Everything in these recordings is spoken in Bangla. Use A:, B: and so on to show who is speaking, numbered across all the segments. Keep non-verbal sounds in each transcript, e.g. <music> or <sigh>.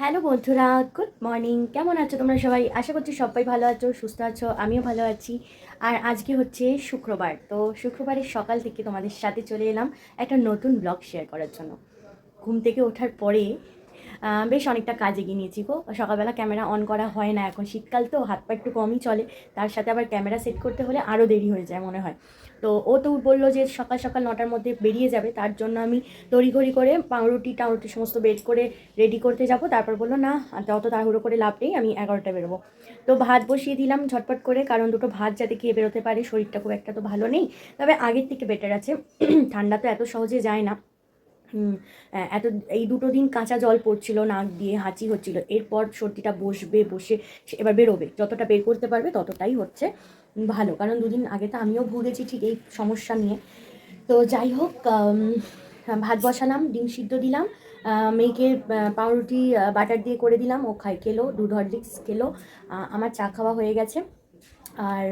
A: হ্যালো বন্ধুরা, গুড মর্নিং। কেমন আছো তোমরা সবাই? আশা করছি সবাই ভালো আছো, সুস্থ আছো, আমিও ভালো আছি। আর আজকে হচ্ছে শুক্রবার, তো শুক্রবারের সকাল থেকে তোমাদের সাথে চলে এলাম একটা নতুন ব্লগ শেয়ার করার জন্য। ঘুম থেকে ওঠার পরে বেশ অনেকটা কাজে এগিয়ে নিয়েছি গো। সকালবেলা ক্যামেরা অন করা হয় না, এখন শীতকাল তো, হাত পা একটু কমই চলে। তার সাথে আবার ক্যামেরা সেট করতে হলে আরও দেরি হয়ে যায় মনে হয়। তো ও তো বলল যে সকাল সকাল নটার মধ্যে বেরিয়ে যাবে, তার জন্য আমি তড়িঘড়ি করে পাউরুটি টাউরুটি সমস্ত বের করে রেডি করতে যাব। তারপর বলল, না অত তাড়াহুড়ো করে লাভ নেই, আমি এগারোটা বেরোবো। তো ভাত বসিয়ে দিলাম ঝটপট করে, কারণ দুটো ভাত যাতে খেয়ে বেরোতে পারে, শরীরটা খুব একটা তো ভালো নেই। তবে আগের থেকে বেটার আছে। <clears throat> ঠান্ডা তো এত সহজে যায় না। এত, এই দুটো দিন কাঁচা জল পড়ছিল, নাক দিয়ে হাঁচি হচ্ছিল, এরপর সর্দিটা বসবে, বসে এবার বেরোবে, যতটা বের করতে পারবে ততটাই হচ্ছে ভালো, কারণ দুদিন আগে তো আমিও ভুগেছি ঠিক এই সমস্যা নিয়ে। তো যাই হোক ভাত বসালাম, ডিম সিদ্ধ দিলাম মেয়েকে পাউরুটি বাটার দিয়ে করে দিলাম, ও খাই খেলো, দুধ, হরলিক্স খেলো আমার চা খাওয়া হয়ে গেছে। আর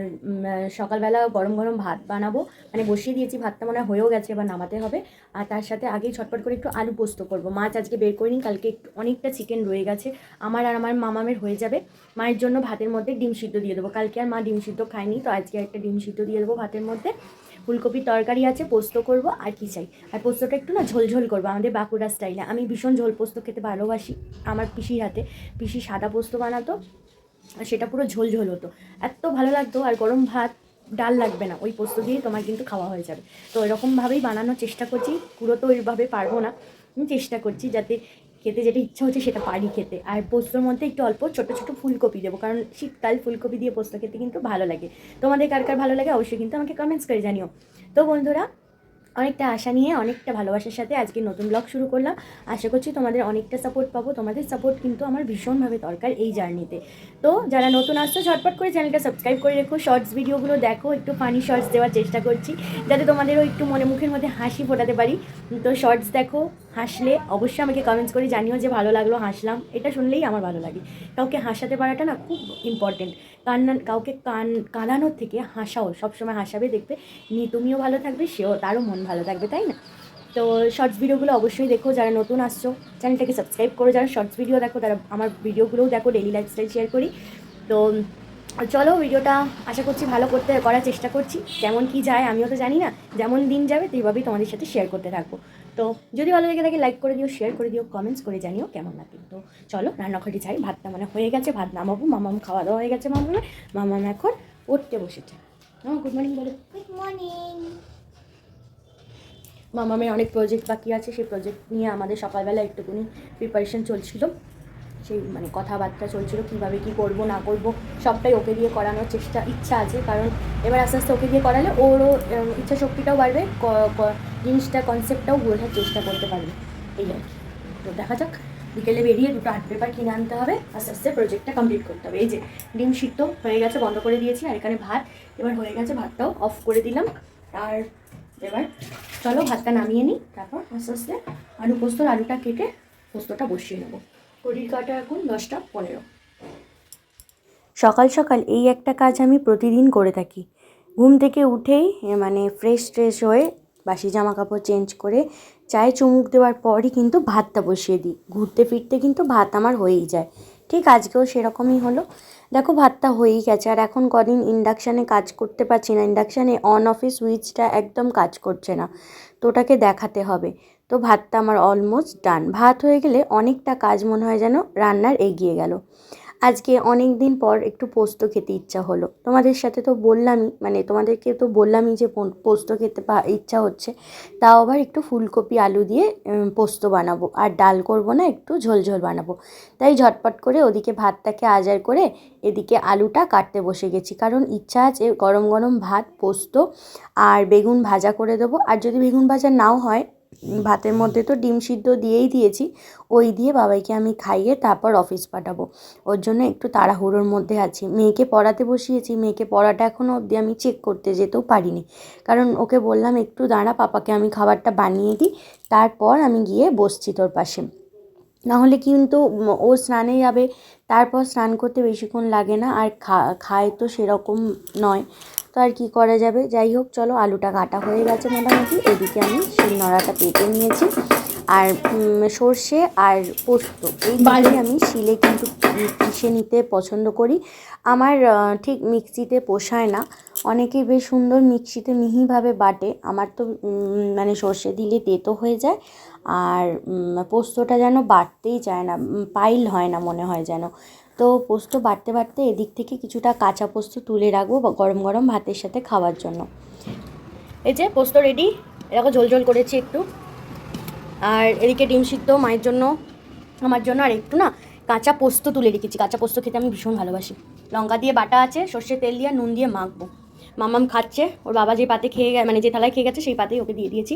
A: সকালবেলা গরম গরম ভাত বানাবো। মানে বসিয়ে দিয়েছি, ভাতটা মনে হয় হয়েও গেছে, এবার নামাতে হবে। আর তার সাথে আগেই ছটপট করে একটু আলু পোস্ত করব। মাছ আজকে বের করিনি, কালকে একটু অনেকটা চিকেন রয়ে গেছে। আমার আর আমার মামামের হয়ে যাবে। মায়ের জন্য ভাতের মধ্যে ডিম সিদ্ধ দিয়ে দেবো। কালকে আর মা ডিম সিদ্ধ খায়নি, তো আজকে একটা ডিম সিদ্ধ দিয়ে দেবো ভাতের মধ্যে। ফুলকপির তরকারি আছে, পোস্ত করব, আর কি চাই? আর পোস্তটা একটু না ঝোলঝোল করব, আমাদের বাঁকুড়া স্টাইলে আমি ভীষণ ঝোল পোস্ত খেতে ভালোবাসি, আমার পিসির হাতে। পিসি সাদা পোস্ত বানাতো। আর সেটা পুরো ঝোল ঝোল হতো। এত ভালো লাগতো আর গরম ভাত, ডাল লাগবে না, ওই পোস্ত দিয়েই তোমার কিন্তু খাওয়া হয়ে যাবে। তো এরকমভাবেই বানানোর চেষ্টা করছি, পুরো তো ওইভাবে পারব না। চেষ্টা করছি যাতে খেতে যেটা ইচ্ছা হচ্ছে সেটা পারি খেতে। আর পোস্তর মধ্যে একটু অল্প ছোটো ছোট ফুলকপি দেবো, কারণ শীতকাল ফুলকপি দিয়ে পোস্ত খেতে কিন্তু ভালো লাগে। তোমাদের কার কার ভালো লাগে অবশ্যই কিন্তু আমাকে কমেন্টস করে জানিও। তো বন্ধুরা অনেকটা আশা নিয়ে, অনেকটা ভালোবাসার সাথে আজকে নতুন ব্লগ শুরু করলাম। আশা করছি তোমাদের অনেকটা সাপোর্ট পাবো। তোমাদের সাপোর্ট কিন্তু আমার ভীষণভাবে দরকার এই জার্নিতে তো। যারা নতুন আসছো, ঝটপট করে চ্যানেলটা সাবস্ক্রাইব করে রেখো। শর্টস ভিডিওগুলো দেখো, একটু ফানি শর্টস দেওয়ার চেষ্টা করছি, যাতে তোমাদেরও একটু মনে মুখের মধ্যে হাসি ফোটাতে পারি। তো শর্টস দেখো হাসলে অবশ্যই আমাকে কমেন্টস করে জানিও যে ভালো লাগল, হাসলাম। এটা শুনলেই আমার ভালো লাগে। কাউকে হাসাতে পারাটা না খুব ইম্পর্টেন্ট কান্না কাউকে কান, কাঁদানোর থেকে হাসাও। সবসময় হাসাবে, দেখবে নি, তুমিও ভালো থাকবে, সেও, তারও মন ভালো থাকবে, তাই না? তো শর্টস ভিডিওগুলো অবশ্যই দেখো যারা নতুন আসছো। চ্যানেলটাকে সাবস্ক্রাইব করো। যারা শর্টস ভিডিও দেখো, তারা আমার ভিডিওগুলোও দেখো ডেলি লাইফস্টাইল শেয়ার করি। তো চলো ভিডিওটা আশা করছি ভালো করতে, করার চেষ্টা করছি। কেমন কি যায় আমিও তো জানি না। যেমন দিন যাবে তো এইভাবেই তোমাদের সাথে শেয়ার করতে থাকব। তো যদি ভালো লেগে থাকে লাইক করে দিও শেয়ার করে দিও কমেন্টস করে জানিও কেমন লাগে তো চলো রান্নাঘরে যাই ভাতটা মানে হয়ে গেছে ভাত নামাবো মামাম খাওয়া দাওয়া হয়ে গেছে মামামে মামাম এখন পড়তে বসেছে। হ্যাঁ গুড মর্নিং বলো।
B: গুড মর্নিং
A: মামামের অনেক প্রজেক্ট বাকি আছে সেই প্রজেক্ট নিয়ে আমাদের সকালবেলা একটুকুনি প্রিপারেশন চলছিল। সেই মানে কথাবার্তা চলছিল কীভাবে কী করব না করব সবটাই ওকে দিয়ে করানোর চেষ্টা ইচ্ছা আছে। কারণ এবার আস্তে আস্তে ওকে দিয়ে করালে ওরও ইচ্ছা শক্তিটাও বাড়বে জিনিসটা কনসেপ্টটাও বোঝার চেষ্টা করতে পারবে এই আর কি। তো দেখা যাক, বিকেলে বেরিয়ে দুটো আর্ট পেপার কিনে আনতে হবে, আস্তে আস্তে প্রজেক্টটা কমপ্লিট করতে হবে। এই যে, ডিম সিদ্ধ হয়ে গেছে, বন্ধ করে দিয়েছি, আর এখানে ভাত। এবার হয়ে গেছে, ভাতটাও অফ করে দিলাম। আর এবার চলো ভাতটা নামিয়ে নিই, তারপর আস্তে আস্তে আলু পোস্তর আলুটা কেটে পোস্তটা বসিয়ে নেব। ঘড়ির কাটা এখন দশটা পনেরো। সকাল সকাল এই একটা কাজ আমি প্রতিদিন করে থাকি। ঘুম থেকে উঠেই মানে ফ্রেশ ট্রেশ হয়ে বাসি জামা কাপড় চেঞ্জ করে চায়ে চুমুক দেওয়ার পরই কিন্তু ভাতটা বসিয়ে দিই। ঘুরতে ফিরতে কিন্তু ভাত আমার হয়েই যায়। ঠিক আজকেও সেরকমই হলো। দেখো ভাতটা হয়েই গেছে। আর এখন কদিন ইন্ডাকশানে কাজ করতে পারছি না। ইন্ডাকশানে অন অফে সুইচটা একদম কাজ করছে না। তো ওটাকে দেখাতে হবে। তো ভাতটা আমার অলমোস্ট ডান ভাত হয়ে গেলে অনেকটা কাজ মনে হয় যেন রান্নার এগিয়ে গেল। আজকে অনেক দিন পর একটু পোস্ত খেতে ইচ্ছা হলো। তোমাদের সাথে তো বললামই মানে তোমাদেরকে তো বললামই যে পোস্ত খেতে ইচ্ছা হচ্ছে। তাও আবার একটু ফুলকপি, আলু দিয়ে পোস্ত বানাবো। আর ডাল করব না, একটু ঝোল ঝোল বানাবো। তাই ঝটপট করে ওদিকে ভাতটাকে আজার করে এদিকে আলুটা কাটতে বসে গেছি। কারণ ইচ্ছা আছে গরম গরম ভাত, পোস্ত আর বেগুন ভাজা করে দেবো। আর যদি বেগুন ভাজা নাও হয় ভাতের মধ্যে তো ডিম সিদ্ধ দিয়েই দিয়েছি, ওই দিয়ে বাবাইকে আমি খাইয়ে তারপর অফিস পাঠাবো। ওর জন্য একটু তাড়াহুড়োর মধ্যে আছি। মেয়েকে পড়াতে বসিয়েছি, মেয়েকে পড়াটা এখনও অবধি আমি চেক করতে যেতেও পারিনি। কারণ ওকে বললাম, একটু দাঁড়া, পাপাকে আমি খাবারটা বানিয়ে দিই, তারপর আমি গিয়ে বসছি তোর পাশে। নাহলে কিন্তু ও স্নানে যাবে, তারপর স্নান করতে বেশিক্ষণ লাগে না, আর খা, খায় তো সেরকম নয়। তো আর কি করা যাবে? যাই হোক চলো আলুটা কাটা হয়ে গেছে মোটামুটি। এদিকে আমি শিলনোড়াটা পেটে নিয়েছি আর সর্ষে আর পোস্ত। এই দুটোই আমি শিলে কিন্তু পিষে নিতে পছন্দ করি। আমার ঠিক মিক্সিতে পোষায় না। অনেকে বেশ সুন্দর মিক্সিতে মিহিভাবে বাটে। আমার তো মানে সর্ষে দিলে তেতো হয়ে যায়। আর পোস্তটা যেন বাটতেই চায় না পাইল হয় না মনে হয় যেন। তো পোস্ত বাড়তে বাড়তে এদিক থেকে কিছুটা কাঁচা পোস্ত তুলে রাখব গরম গরম ভাতের সাথে খাওয়ার জন্য। এই যে পোস্ত রেডি এরকম ঝোল ঝোল করেছি একটু। আর এদিকে ডিম সিদ্ধ মায়ের জন্য, আমার জন্য আর একটু না কাঁচা পোস্ত তুলে রেখেছি। কাঁচা পোস্ত খেতে আমি ভীষণ ভালোবাসি। লঙ্কা দিয়ে বাটা আছে সর্ষে তেল দিয়ে নুন দিয়ে মাখবো। মামাম খাচ্ছে, ওর বাবা যে পাতে খেয়ে মানে যে থালায় খেয়ে গেছে, সেই পাতেই ওকে দিয়ে দিয়েছি।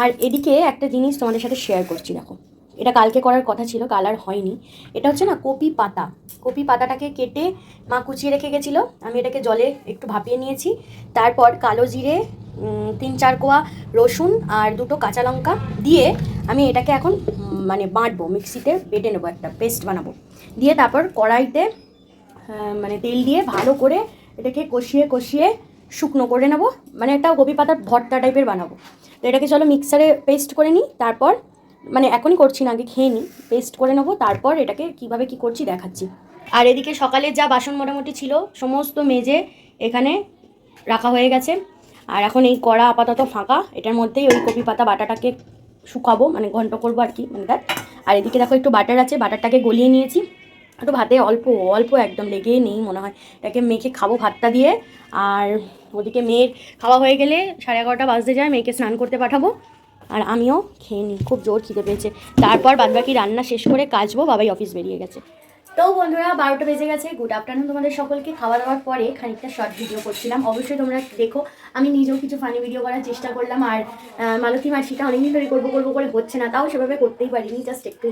A: আর এদিকে একটা জিনিস তোমাদের সাথে শেয়ার করছি, দেখো। এটা কালকে করার কথা ছিল, কাল আর হয়নি। এটা হচ্ছে না কপি পাতা। কপি পাতাটাকে কেটে মা কুচিয়ে রেখে গেছিল। আমি এটাকে জলে একটু ভাপিয়ে নিয়েছি। তারপর কালো জিরে তিন চার কোয়া রসুন আর দুটো কাঁচা লঙ্কা দিয়ে আমি এটাকে এখন মানে বাঁটবো, মিক্সিতে বেটে নেব একটা, পেস্ট বানাবো। দিয়ে তারপর কড়াইতে মানে তেল দিয়ে ভালো করে এটাকে কষিয়ে কষিয়ে শুকনো করে নেব। মানে একটা কপি পাতার ভর্তা টাইপের বানাবো। তো এটাকে চলো মিক্সারে পেস্ট করে নিই। তারপর মানে এখনই করছি না, আগে খেয়ে নিই পেস্ট করে নেব, তারপর এটাকে কীভাবে কি করছি দেখাচ্ছি। আর এদিকে সকালে যা বাসন মোটামুটি ছিল, সমস্ত মেজে এখানে রাখা হয়ে গেছে। আর এখন এই কড়া আপাতত ফাঁকা, এটার মধ্যেই ওই কপি পাতা বাটাটাকে শুকাবো মানে ঘন্ট করব আর কি মানে that। আর এদিকে দেখো একটু বাটার আছে বাটারটাকে গলিয়ে নিয়েছি। একটু ভাতে অল্প অল্প একদম লেগেই নেই মনে হয়। এটাকে মেখে খাব ভাতটা দিয়ে। আর ওদিকে মেয়ের খাওয়া হয়ে গেলে সাড়ে এগারোটা বাজতে যায়, মেয়েকে স্নান করতে পাঠাবো। আর আমিও খেয়ে নিই। খুব জোর খিদে পেয়েছে। তারপর বাদবাকি রান্না শেষ করে কাচবো বাবাই অফিস বেরিয়ে গেছে। তো বন্ধুরা, বারোটা বেজে গেছে। গুড আফটারনুন তোমাদের সকলকে। খাওয়া দাওয়ার পরে খানিকটা শর্ট ভিডিও করছিলাম। অবশ্যই তোমরা দেখো, আমি নিজেও কিছু ফানি ভিডিও করার চেষ্টা করলাম। আর মালতী মাসিটা অনেকদিন ধরে করব করব করে হচ্ছে না, তাও সেভাবে করতেই পারিনি। জাস্ট একটু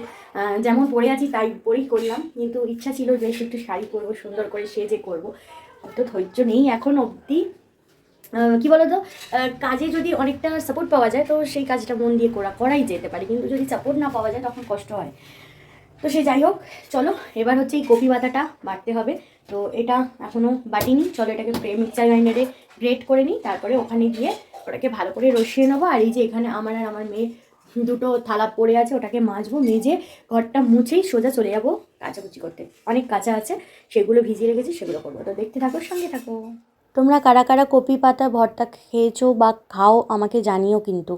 A: যেমন পরে আছি তাই পরেই করলাম। কিন্তু ইচ্ছা ছিল বেশ একটু শাড়ি পরবো, সুন্দর করে সেজে করব। অত ধৈর্য নেই এখন অবধি। কি বলতো? কাজে যদি অনেকটা সাপোর্ট পাওয়া যায়, তো সেই কাজটা মন দিয়ে করা করাই যেতে পারে। কিন্তু যদি সাপোর্ট না পাওয়া যায়, তখন কষ্ট হয়। তো সে যাই হোক, চলো, এবার হচ্ছে এই কপি বাতাটা বাটতে হবে। তো এটা এখনও বাটিনি। চলো এটাকে মিক্সার গ্রাইন্ডারে গ্রেট করে নিই। তারপরে ওখানে গিয়ে ওটাকে ভালো করে রসিয়ে নেব। আর এই যে এখানে আমার আর আমার মেয়ে দুটো থালা পড়ে আছে, ওটাকে মাজবো, মেজে ঘরটা মুছেই সোজা চলে যাব কাচাকুচি করতে। অনেক কাঁচা আছে, সেগুলো ভিজিয়ে রেখেছি, সেগুলো করব। তো দেখতে থাকো, সঙ্গে থাকো। তোমরা কারা কারা কপি পাতা, ভর্তা খেয়েছো বা খাও আমাকে জানিও কিন্তু।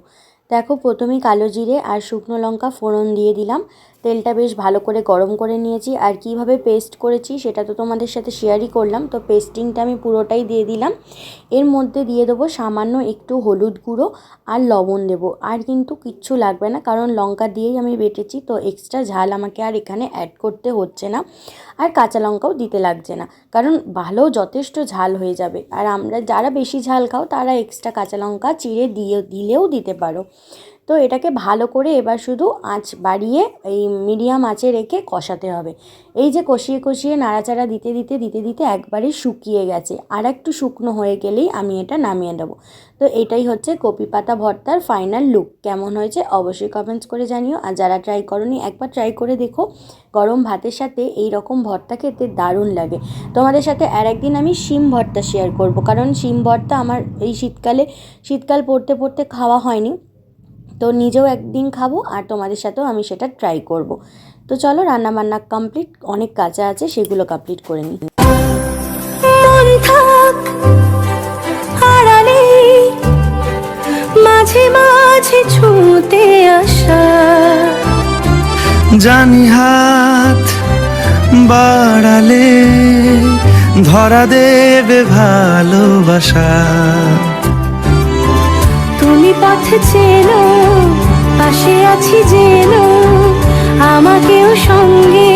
A: দেখো, প্রথমেই কালো জিরে আর শুকনো লঙ্কা ফোড়ন দিয়ে দিলাম। তেলটা বেশ ভালো করে গরম করে নিয়েছি। আর কীভাবে পেস্ট করেছি সেটা তো তোমাদের সাথে শেয়ারই করলাম। তো পেস্টিংটা আমি পুরোটাই দিয়ে দিলাম। এর মধ্যে দিয়ে দেবো সামান্য একটু হলুদ গুঁড়ো আর লবণ দেবো। আর কিন্তু কিচ্ছু লাগবে না, কারণ লঙ্কা দিয়েই আমি বেটেছি। তো এক্সট্রা ঝাল আমাকে আর এখানে অ্যাড করতে হচ্ছে না। আর কাঁচা লঙ্কাও দিতে লাগছে না, কারণ ভালো যথেষ্ট ঝাল হয়ে যাবে। আর আমরা যারা বেশি ঝাল খাও, তারা এক্সট্রা কাঁচা লঙ্কা চিড়ে দিয়ে, দিলেও দিতে পারো। তো এটাকে ভালো করে এবার শুধু আঁচ বাড়িয়ে এই মিডিয়াম আঁচে রেখে কষাতে হবে। এই যে কষিয়ে কষিয়ে নাড়াচাড়া দিতে দিতে দিতে দিতে একবারে শুকিয়ে গেছে। আর একটু শুকনো হয়ে গেলেই আমি এটা নামিয়ে দেবো তো এটাই হচ্ছে কপি পাতা ভর্তার ফাইনাল লুক কেমন হয়েছে অবশ্যই কমেন্টস করে জানিও। আর যারা ট্রাই করনি, একবার ট্রাই করে দেখো। গরম ভাতের সাথে এই রকম ভর্তা খেতে দারুণ লাগে। তোমাদের সাথে আর একদিন আমি শিম ভর্তা শেয়ার করব। কারণ শিম ভর্তা আমার এই শীতকালে, শীতকাল পড়তে পড়তে খাওয়া হয়নি। তো নিজেও একদিন খাব আর তোমাদের সাথেও আমি সেটা ট্রাই করব। তো চলো রান্না বান্না কমপ্লিট অনেক কাঁচা আছে সেগুলো কমপ্লিট করে নিই।
B: মন থাক মাঝে মাঝে ছুতে আসা।
C: জানি হাত বাড়ালে ধরা দেবে ভালোবাসা।
B: তুমি পথ চেনো পাশে আছি যেন আমাকেও সঙ্গে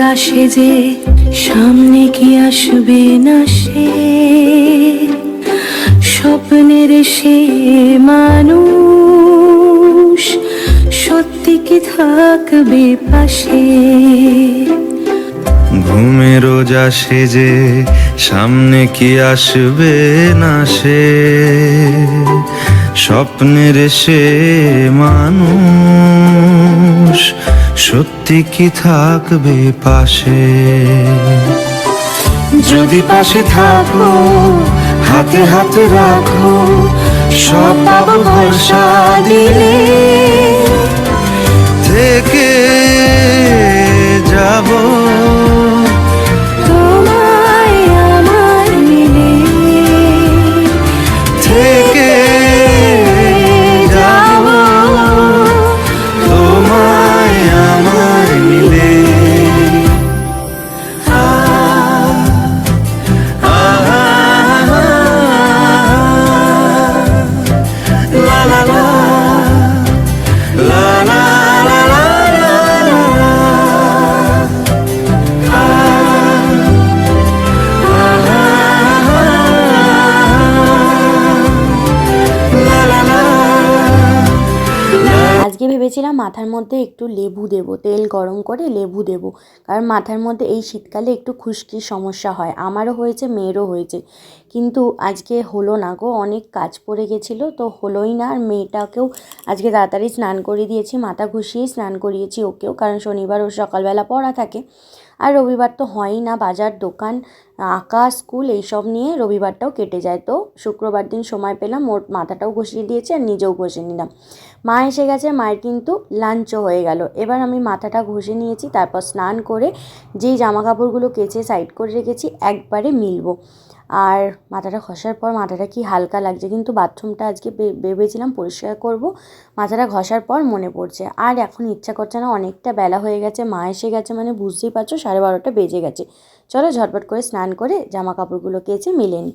B: আসে যে সামনে কি আসবে না সে? স্বপ্নের সে মানুষ সত্যি কি থাকবে পাশে?
C: ঘুমে রোজ আসে যে সামনে কি আসবে না সে? স্বপ্নের সে মানুষ সত্যি কি থাকবে পাশে? যদি পাশে থাকো, হাতে হাতে রাখো, সব পাবো ভরসা দিলে। থেকে যাব।
A: ভেবেছিলাম মাথার মধ্যে একটু লেবু দেব, তেল গরম করে লেবু দেব। কারণ মাথার মধ্যে এই শীতকালে একটু খুশকির সমস্যা হয়। আমারও হয়েছে, মেয়েরও হয়েছে। কিন্তু আজকে হলো না গো, অনেক কাজ পড়ে গেছিল, তো হলোই না। আর মেয়েটাকেও আজকে তাড়াতাড়ি স্নান করিয়ে দিয়েছি, মাথা ঘুষিয়েই স্নান করিয়েছি ওকেও, কারণ শনিবার ও সকালবেলা পড়া থাকে। আর রবিবার তো হয়ই না, বাজার, দোকান, আঁকা, স্কুল, এইসব নিয়ে রবিবারটাও কেটে যায়। তো শুক্রবার দিন সময় পেলাম, ওর মাথাটাও ঘষিয়ে দিয়েছি আর নিজেও ঘষে নিলাম। মা এসে গেছে, মায়ের কিন্তু লাঞ্চও হয়ে গেল। এবার আমি মাথাটা ঘষে নিয়েছি, তারপর স্নান করে যেই জামা কাপড়গুলো কেচে সাইড করে রেখেছি, একবারে মিলবো। আর মাথাটা ঘষার পর মাথাটা কি হালকা লাগছে কিন্তু বাথরুমটা আজকে ভেবেছিলাম পরিষ্কার করব। মাথাটা ঘষার পর মনে পড়ছে। আর এখন ইচ্ছা করছে না, অনেকটা বেলা হয়ে গেছে, মা এসে গেছে মানে বুঝতেই পারছ, সাড়ে বারোটা বেজে গেছে। চলো ঝটপট করে স্নান করে জামা কাপড়গুলো কেচে মিলে নিই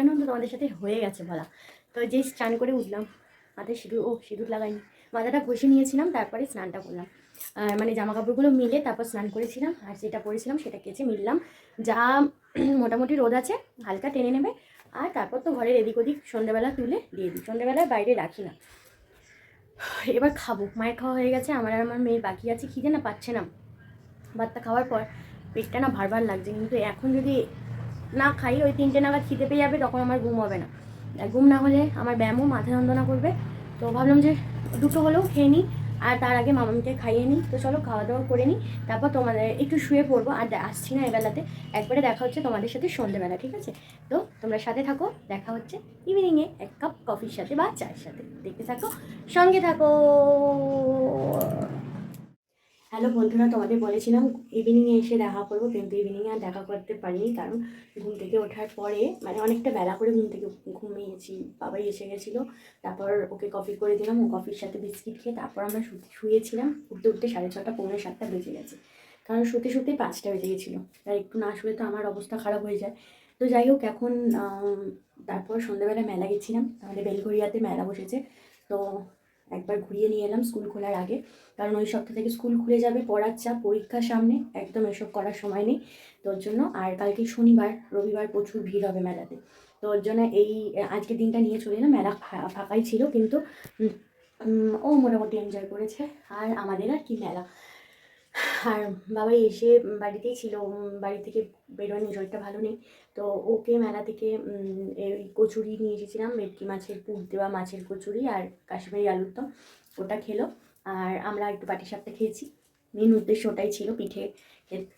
A: আফটারনুন তো তোমাদের সাথে হয়ে গেছে বলা। তো যেই স্নান করে উঠলাম, মাথায় সিঁদুর ও সিঁদুর লাগাইনি। মাথাটা ঘষে নিয়েছিলাম, তারপরে স্নানটা করলাম। মানে জামা কাপড়গুলো মিলে তারপর স্নান করেছিলাম, আর যেটা পরেছিলাম সেটা কেচে মিললাম। যা <clears throat> মোটামুটি রোদ আছে, হালকা টেনে নেবে, আর তারপর তো ঘরের এদিক ওদিক সন্ধ্যেবেলা তুলে দিয়ে দিই। সন্ধ্যেবেলায় বাইরে রাখি না। এবার খাব। মায়ের খাওয়া হয়ে গেছে, আমার আর আমার মেয়ের বাকি আছে খিদে না পাচ্ছে না। ভাতটা খাওয়ার পর পেটটা না ভারবার লাগছে, কিন্তু এখন যদি না খাই, ওই তিনটে নাগাদ খিদে পেয়ে যাবে, তখন আমার ঘুম হবে না। ঘুম না হলে আমার ব্যায়ামও মাথা যন্ত্রণা করবে। তো ভাবলাম যে দুটো হলেও খেয়ে নিই, আর তার আগে মামামিকে খাইয়ে নিই। তো চলো খাওয়া দাওয়া করে নিই, তারপর তোমাদের একটু শুয়ে পড়ব, আর আসছি না এবেলাতে। একবারে দেখা হচ্ছে তোমাদের সাথে সন্ধ্যেবেলা ঠিক আছে? তো তোমরা সাথে থাকো, দেখা হচ্ছে ইভিনিংয়ে এক কাপ কফির সাথে বা চায়ের সাথে। দেখতে থাকো, সঙ্গে থাকো। হ্যালো বন্ধুরা, তোমাদের বলেছিলাম ইভিনিংয়ে এসে দেখা করব। কিন্তু ইভিনিংয়ে আর দেখা করতে পারিনি, কারণ ঘুম থেকে ওঠার পরে মানে অনেকটা বেলা করে ঘুম থেকে ঘুমিয়েছি। বাবাই এসে গেছিল, তারপর ওকে কফি করে দিলাম। ও কফির সাথে বিস্কিট খেয়ে তারপর আমরা শুয়েছিলাম। উঠতে উঠতে সাড়ে ছটা, পৌনে সাতটা বেজে গেছে। কারণ শুতে শুতে পাঁচটা বেজে গেছিল। আর একটু না শুয়ে তো আমার অবস্থা খারাপ হয়ে যায়। তো যাই হোক, এখন তারপর সন্ধ্যেবেলা মেলা গেছিলাম। আমাদের বেলঘরিয়াতে মেলা বসেছে। তো একবার ঘুরিয়ে নিয়ে এলাম স্কুল খোলার আগে। কারণ ওই সপ্তাহ থেকে স্কুল খুলে যাবে, পড়ার চাপ পরীক্ষার সামনে, একদম এসব করার সময় নেই। তোর জন্য, আর কালকে শনিবার, রবিবার প্রচুর ভিড় হবে মেলাতে। তো ওর জন্য এই, আজকের দিনটা নিয়ে চলে এলাম। মেলা ফাঁকাই ছিল, কিন্তু ও মোটামুটি এনজয় করেছে। আর আমাদের আর কি মেলা। আর বাবা এসে বাড়িতেই ছিল বাড়ি থেকে বেরোয়নি, শরীরটা ভালো নেই। তো ওকে মেলা থেকে এই কচুরি নিয়ে এসেছিলাম, ভেটকি মাছের পুর দেওয়া মাছের কচুরি আর কাশ্মীরি আলুর দম, ওটা খেলো। আর আমরা একটু পাটি সাপটা খেয়েছি। মেন উদ্দেশ্য ওটাই ছিল, পিঠে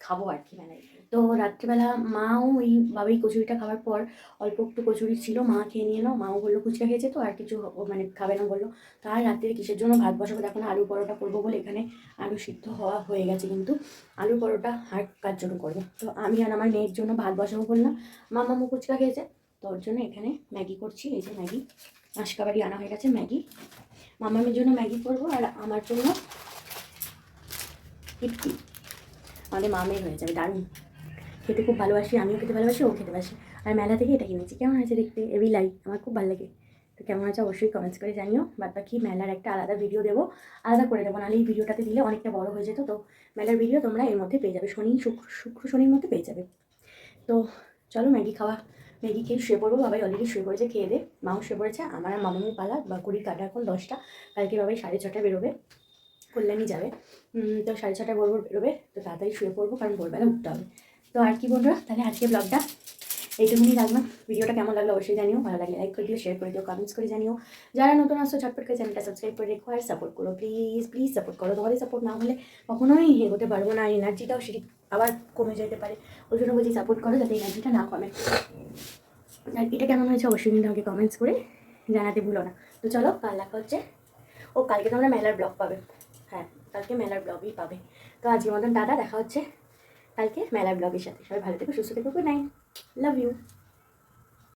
A: খাব আর কি মেলায়। তো রাত্রিবেলা মাও ওই বাবাই কচুরিটা খাওয়ার পর অল্প একটু কচুরি ছিল, মা খেয়ে নিয়ে এলো মাও বলল ফুচকা খেয়েছে তো, আর কিছু মানে খাবে না, বলল। তার রাত্রে কিসের জন্য ভাত বসাবো? দেখো আলু পরোটা করব বলে এখানে আলু সিদ্ধ হওয়া হয়ে গেছে কিন্তু। আলু পরোটা আর কার জন্য করব? তো আমি আর আমার মেয়ের জন্য ভাত বসাবো বললাম। মামা মু ফুচকা খেয়েছে? তো ওর জন্য এখানে ম্যাগি করছি, এই যে ম্যাগি। আশকাবাড়ি আনা হয়ে গেছে ম্যাগি। মামামের জন্য ম্যাগি করব আর আমার জন্য ইপকি আমাদের মামের হয়ে যাবে, দারুণ। খেতে খুব ভালোবাসি, আমিও খেতে ভালোবাসি, ও খেতে বাসি আর মেলা থেকে এটা কিনেছি। কেমন আছে দেখতে? এভি লাই আমার খুব ভালো লাগে। তো কেমন আছে অবশ্যই কমেন্টস করে জানিও। বাদ বাকি মেলার একটা আলাদা ভিডিও দেবো। আলাদা করে দেবো নাহলে এই ভিডিওটাতে দিলে অনেকটা বড় হয়ে যেত। তো মেলার ভিডিও তোমরা এর মধ্যে পেয়ে যাবে। শনি, শুক্র শুক্র শনির মধ্যে পেয়ে যাবে। তো চলো ম্যাগি খাওয়া। ম্যাগি খেয়ে শুয়ে পড়ব। বাবাই অলরেডি শুয়ে পড়েছে, খেয়ে দে। মাও শুয়ে পড়েছে। আমার আর মামামু পালা। বা কুড়ির কাটা এখন দশটা। কালকে বাবাই সাড়ে ছটায় বেরোবে। কল্যাণী যাবে। তো সাড়ে ছটায় বলব বেরোবে। তো তাড়াতাড়ি শুয়ে পড়ব, কারণ ভোরবেলা উঠতে হবে। তো আর কি বন্ধুরা? তাহলে আজকে ব্লগটা এইটুকুনি রাখলাম ভিডিওটা কেমন লাগল অবশ্যই জানিও। ভালো লাগলে লাইক করে দিও শেয়ার করে দিও কমেন্টস করে জানিও। যারা নতুন আসছো ঝটপট করে চ্যানেলটা সাবস্ক্রাইব করে রেখো আর সাপোর্ট করো প্লিজ প্লিজ সাপোর্ট করো। তোমাদের সাপোর্ট না হলে কখনোই এগোতে পারব না এনার্জিটাও সেটি আবার কমে যেতে পারে। ওই জন্য বলছি সাপোর্ট করো যাতে এনার্জিটা না কমে। আর এটা কেমন হয়েছে অবশ্যই কিন্তু আমাকে কমেন্টস করে জানাতে ভুলো না। তো চলো, কাল দেখা হচ্ছে। ও, কালকে তোমরা মেলার ব্লগ পাবে। হ্যাঁ কালকে মেলার ব্লগই পাবে। তো আজকের মতন দাদা দেখা হচ্ছে। কালকে মেলার ব্লগের সাথে। সবাই ভালো থেকো সুস্থ থেকো গুড নাইট লাভ ইউ